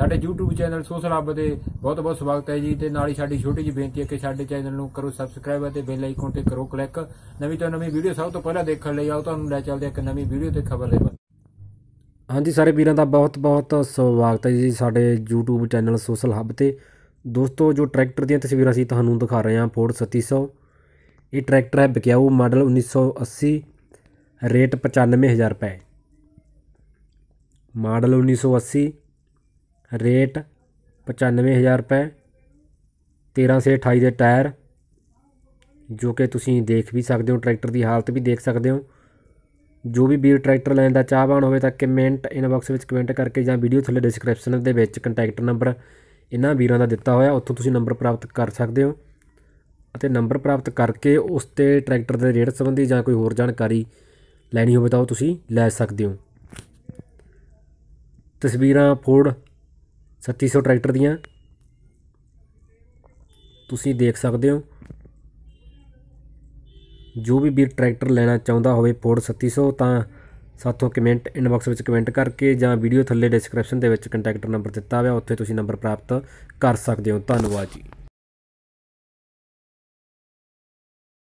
ਸਾਡੇ YouTube channel social ਹੱਬ ਦੇ ਬਹੁਤ ਬਹੁਤ ਸਵਾਗਤ ਹੈ ਜੀ ਤੇ ਨਾਲ ਹੀ ਸਾਡੀ ਛੋਟੀ ਜਿਹੀ ਬੇਨਤੀ ਹੈ ਕਿ ਸਾਡੇ ਚੈਨਲ ਨੂੰ ਕਰੋ ਸਬਸਕ੍ਰਾਈਬ ਅਤੇ ਬੈਲ ਆਈਕਨ ਤੇ ਕਰੋ ਕਲਿੱਕ ਨਵੀਂ ਤੋਂ ਨਵੀਂ ਵੀਡੀਓ ਸਭ ਤੋਂ ਪਹਿਲਾਂ ਦੇਖਣ ਲਈ ਆਓ, ਤੁਹਾਨੂੰ ਲੈ ਚੱਲਦੇ ਹਾਂ ਇੱਕ ਨਵੀਂ ਵੀਡੀਓ ਤੇ ਖਬਰ ਦੇ ਹਾਂਜੀ ਸਾਰੇ ਵੀਰਾਂ ਦਾ ਬਹੁਤ-ਬਹੁਤ ਸਵਾਗਤ ਹੈ ਜੀ ਸਾਡੇ YouTube ਚੈਨਲ ਸੋਸ਼ਲ ਹੱਬ ਤੇ। ਦੋਸਤੋ, ਜੋ ਟਰੈਕਟਰ ਦੀਆਂ ਤਸਵੀਰਾਂ ਅਸੀਂ ਤੁਹਾਨੂੰ ਦਿਖਾ ਰਹੇ ਹਾਂ ਫੋਰਡ 3700 ਇਹ ਟਰੈਕਟਰ ਹੈ ਬਕਿਆਊ ਮਾਡਲ 1980 ਰੇਟ 95000 ਰੁਪਏ। ਮਾਡਲ 1980 ਰੇਟ 95000 ਰੁਪਏ 13 ਸੇ 28 ਦੇ ਟਾਇਰ, ਜੋ ਕਿ ਤੁਸੀਂ ਦੇਖ ਵੀ ਸਕਦੇ ਹੋ, ਟਰੈਕਟਰ ਦੀ ਹਾਲਤ ਵੀ ਦੇਖ ਸਕਦੇ ਹੋ। ਜੋ ਵੀ ਵੀਰ ਟਰੈਕਟਰ ਲੈਣ ਦਾ ਚਾਹਵਾਨ ਹੋਵੇ ਤਾਂ ਕਮੈਂਟ ਇਨਬਾਕਸ ਵਿੱਚ ਕਮੈਂਟ ਕਰਕੇ ਜਾਂ ਵੀਡੀਓ ਥੱਲੇ ਡਿਸਕ੍ਰਿਪਸ਼ਨ ਦੇ ਵਿੱਚ ਕੰਟੈਕਟ ਨੰਬਰ ਇਹਨਾਂ ਵੀਰਾਂ ਦਾ ਦਿੱਤਾ ਹੋਇਆ, ਉੱਥੋਂ ਤੁਸੀਂ ਨੰਬਰ ਪ੍ਰਾਪਤ ਕਰ ਸਕਦੇ ਹੋ। ਅਤੇ ਨੰਬਰ ਪ੍ਰਾਪਤ ਕਰਕੇ ਉਸ ਤੇ ਟਰੈਕਟਰ ਦੇ ਰੇਟ ਸੰਬੰਧੀ ਜਾਂ ਕੋਈ ਹੋਰ ਜਾਣਕਾਰੀ ਲੈਣੀ ਹੋਵੇ ਤਾਂ ਉਹ ਤੁਸੀਂ ਲੈ ਸਕਦੇ ਹੋ। ਤਸਵੀਰਾਂ ਫੋਰਡ 3700 ਟਰੈਕਟਰ ਦੀਆਂ। ਤੁਸੀਂ ਦੇਖ ਸਕਦੇ ਹੋ। ਜੋ ਵੀ ਵੀਰ ਟਰੈਕਟਰ ਲੈਣਾ ਚਾਹੁੰਦਾ ਹੋਵੇ ਫੋਰਡ 3700 ਤਾਂ ਸਾਥੋਂ ਕਮੈਂਟ ਇਨਬਾਕਸ ਵਿੱਚ ਕਮੈਂਟ ਕਰਕੇ ਜਾਂ ਵੀਡੀਓ ਥੱਲੇ ਡਿਸਕ੍ਰਿਪਸ਼ਨ ਦੇ ਵਿੱਚ ਕੰਟੈਕਟ ਨੰਬਰ ਦਿੱਤਾ ਹੋਇਆ, ਉੱਥੇ ਤੁਸੀਂ ਨੰਬਰ ਪ੍ਰਾਪਤ ਕਰ ਸਕਦੇ ਹੋ। ਧੰਨਵਾਦ ਜੀ।